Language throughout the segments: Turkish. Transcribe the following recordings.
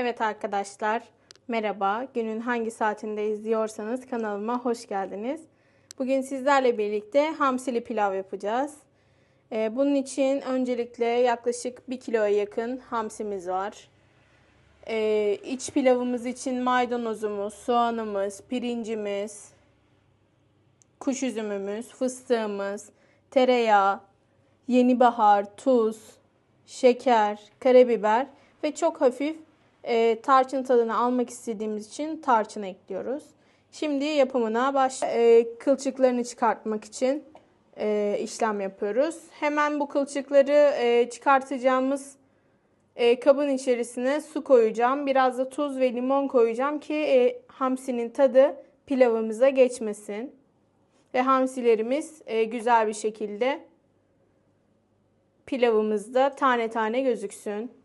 Evet arkadaşlar, merhaba. Günün hangi saatinde izliyorsanız kanalıma hoş geldiniz. Bugün sizlerle birlikte hamsili pilav yapacağız. Ee, bunun için öncelikle yaklaşık 1 kiloya yakın hamsimiz var. Ee, iç pilavımız için maydanozumuz, soğanımız, pirincimiz, kuş üzümümüz, fıstığımız, tereyağı, yeni bahar, tuz, şeker, karabiber ve çok hafif e, tarçın tadını almak istediğimiz için tarçın ekliyoruz. Şimdi yapımına baş e, kılçıklarını çıkartmak için e, işlem yapıyoruz. Hemen bu kılçıkları e, çıkartacağımız e, kabın içerisine su koyacağım. Biraz da tuz ve limon koyacağım ki e, hamsinin tadı pilavımıza geçmesin. Ve hamsilerimiz e, güzel bir şekilde pilavımızda tane tane gözüksün.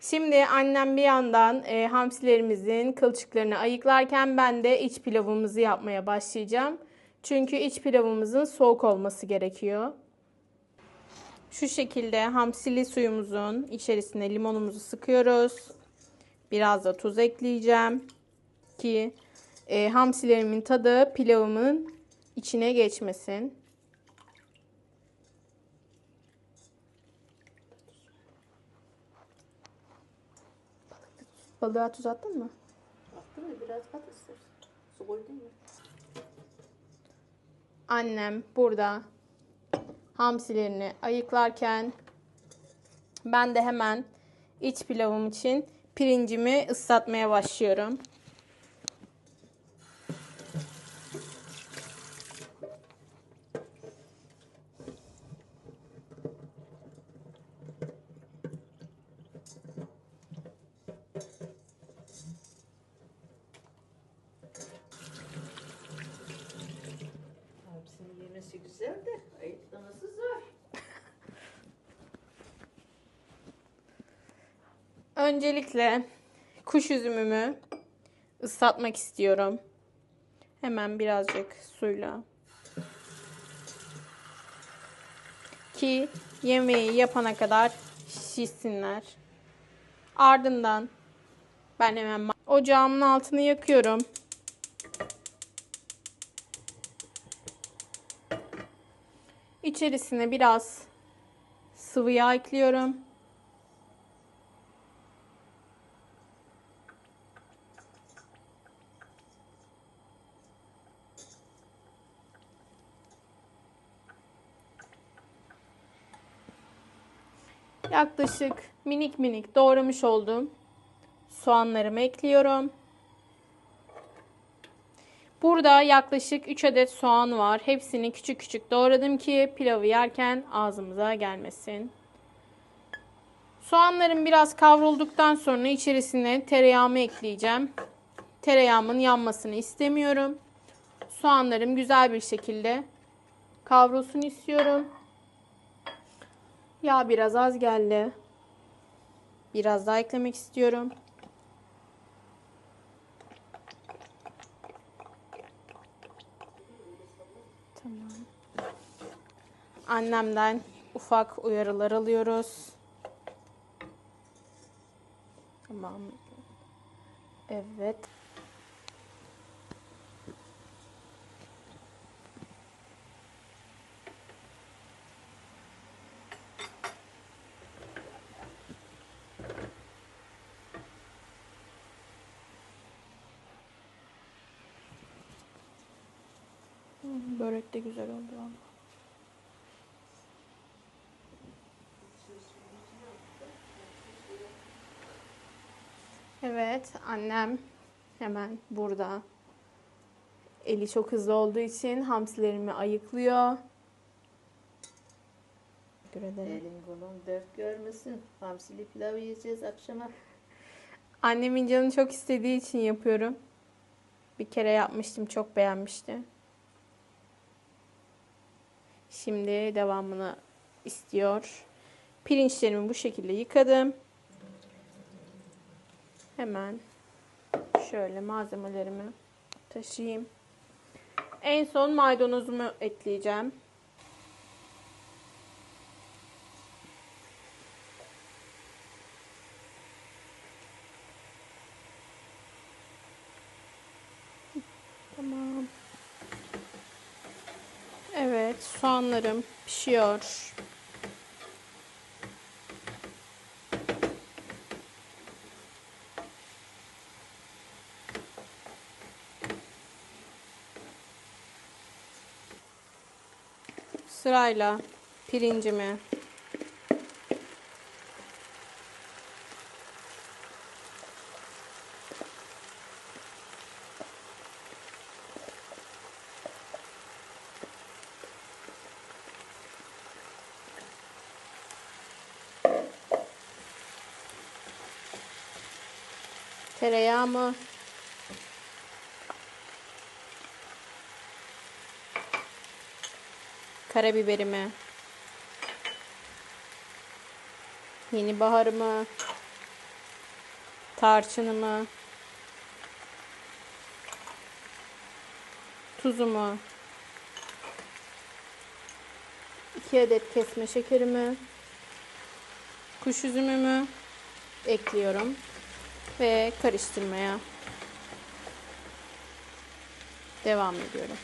Şimdi annem bir yandan e, hamsilerimizin kılçıklarını ayıklarken ben de iç pilavımızı yapmaya başlayacağım. Çünkü iç pilavımızın soğuk olması gerekiyor. Şu şekilde hamsili suyumuzun içerisine limonumuzu sıkıyoruz. Biraz da tuz ekleyeceğim ki e, hamsilerimin tadı pilavımın içine geçmesin. Balığa tuz attın mı? Attın mı? Biraz kat istersen. Su koydun mu? Annem burada hamsilerini ayıklarken ben de hemen iç pilavım için pirincimi ıslatmaya başlıyorum. Hepsini yemesi güzel de ayıklaması zor. Öncelikle kuş üzümümü ıslatmak istiyorum. Hemen birazcık suyla. Ki yemeği yapana kadar şişsinler. Ardından ben hemen ocağımın altını yakıyorum. İçerisine biraz sıvı yağ ekliyorum. Yaklaşık minik minik doğramış olduğum soğanlarımı ekliyorum. Burada yaklaşık 3 adet soğan var. Hepsini küçük küçük doğradım ki pilavı yerken ağzımıza gelmesin. Soğanlarım biraz kavrulduktan sonra içerisine tereyağımı ekleyeceğim. Tereyağımın yanmasını istemiyorum. Soğanlarım güzel bir şekilde kavrulsun istiyorum. Yağ biraz az geldi. Biraz daha eklemek istiyorum. Tamam. Annemden ufak uyarılar alıyoruz. Tamam. Evet. Börek de güzel oldu ama. Evet, annem hemen burada. Eli çok hızlı olduğu için hamsilerimi ayıklıyor. Teşekkür ederim. Elin kolun dört görmesin. Hamsili pilav yiyeceğiz akşama. Annemin canı çok istediği için yapıyorum. Bir kere yapmıştım, çok beğenmişti. Şimdi devamını istiyor. Pirinçlerimi bu şekilde yıkadım. Hemen şöyle malzemelerimi taşıyayım. En son maydanozumu ekleyeceğim. Soğanlarım pişiyor. Sırayla pirincimi tereyağımı karabiberimi yeni baharımı tarçınımı tuzumu 2 adet kesme şekerimi kuş üzümümü ekliyorum ve karıştırmaya devam ediyorum.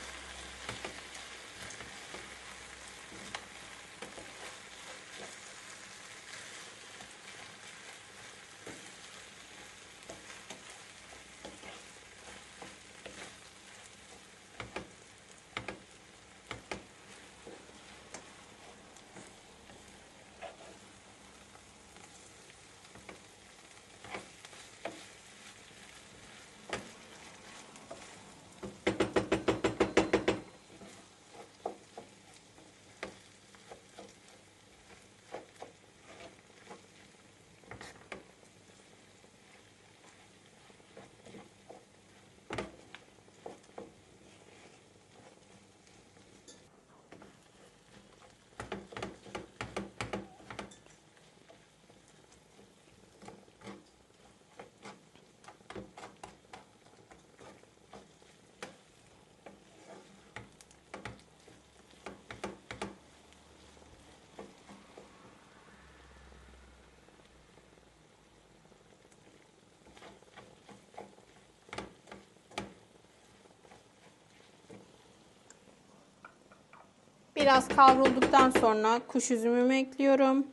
Biraz kavrulduktan sonra kuş üzümümü ekliyorum.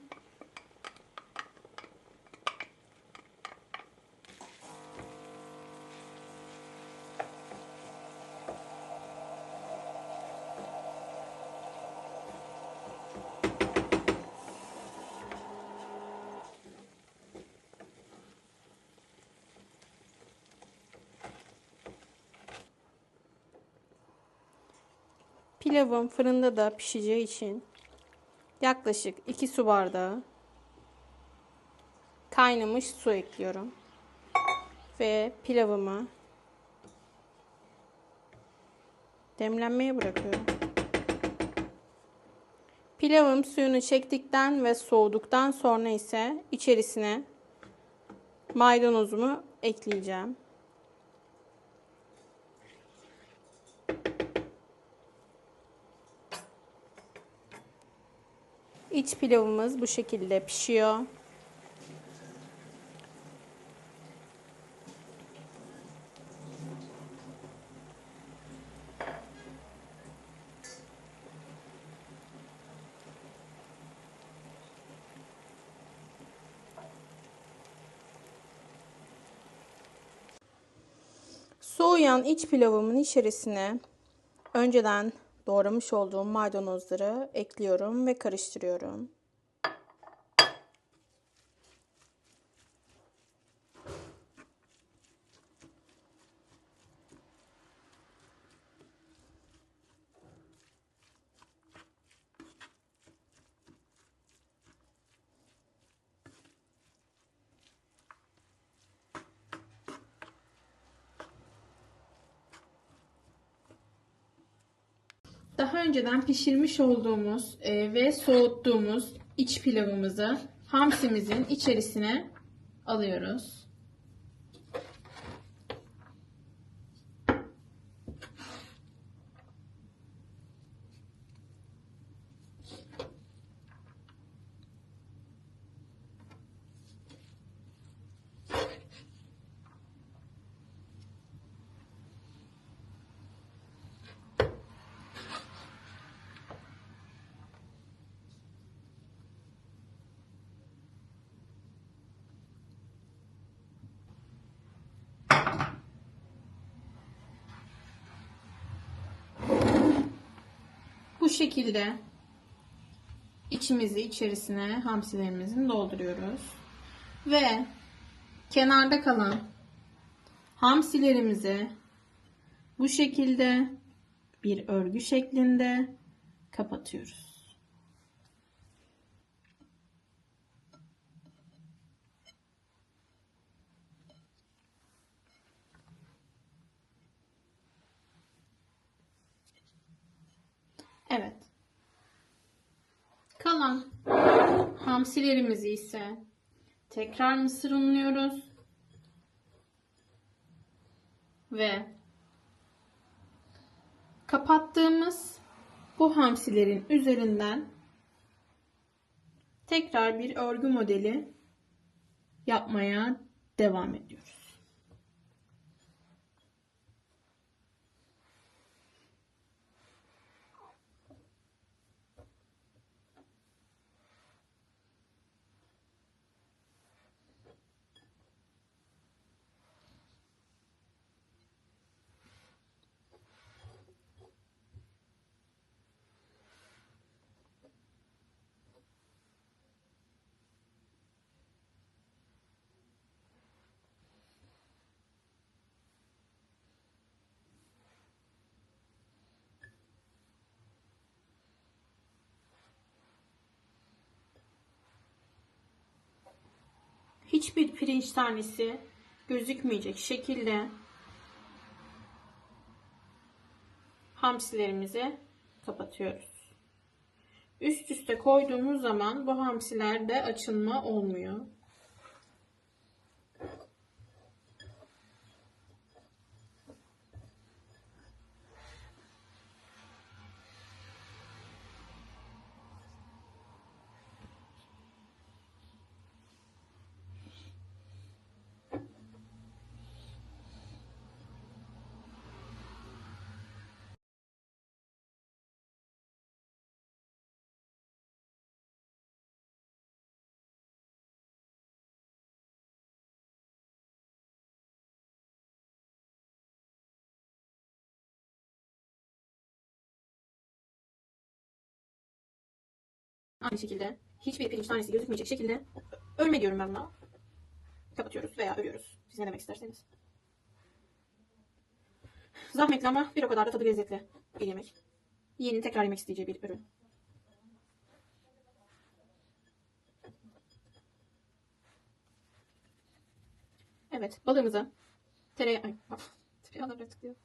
Pilavım fırında da pişeceği için yaklaşık 2 su bardağı kaynamış su ekliyorum. Ve pilavımı demlenmeye bırakıyorum. Pilavım suyunu çektikten ve soğuduktan sonra ise içerisine maydanozumu ekleyeceğim. İç pilavımız bu şekilde pişiyor. Soğuyan iç pilavımın içerisine önceden doğramış olduğum maydanozları ekliyorum ve karıştırıyorum. Daha önceden pişirmiş olduğumuz e, ve soğuttuğumuz iç pilavımızı hamsimizin içerisine alıyoruz. Şekilde içimizi içerisine hamsilerimizin dolduruyoruz. Ve kenarda kalan hamsilerimizi bu şekilde bir örgü şeklinde kapatıyoruz. Evet. Kalan hamsilerimizi ise tekrar mısır unluyoruz. Ve kapattığımız bu hamsilerin üzerinden tekrar bir örgü modeli yapmaya devam ediyoruz. Hiçbir pirinç tanesi gözükmeyecek şekilde hamsilerimizi kapatıyoruz. Üst üste koyduğumuz zaman bu hamsilerde açılma olmuyor. Aynı şekilde hiçbir pirinç tanesi gözükmeyecek şekilde örme diyorum ben buna. Kapatıyoruz veya örüyoruz. Siz ne demek isterseniz. Zahmetli ama bir o kadar da tadı lezzetli bir yemek. Yiyenin tekrar yemek isteyeceği bir ürün. Evet balığımızı tereyağı... Ay, tereyağına biraz tıklıyor.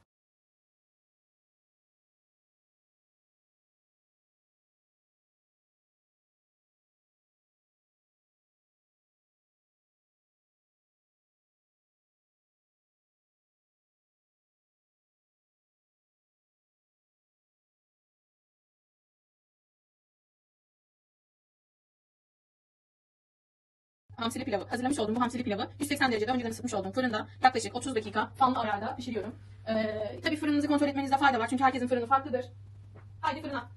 Hamsili pilavı. Hazırlamış olduğum bu hamsili pilavı 180 derecede önceden ısıtmış olduğum fırında yaklaşık 30 dakika fanlı ayarda pişiriyorum. Ee, tabii fırınınızı kontrol etmenizde fayda var çünkü herkesin fırını farklıdır. Haydi fırına.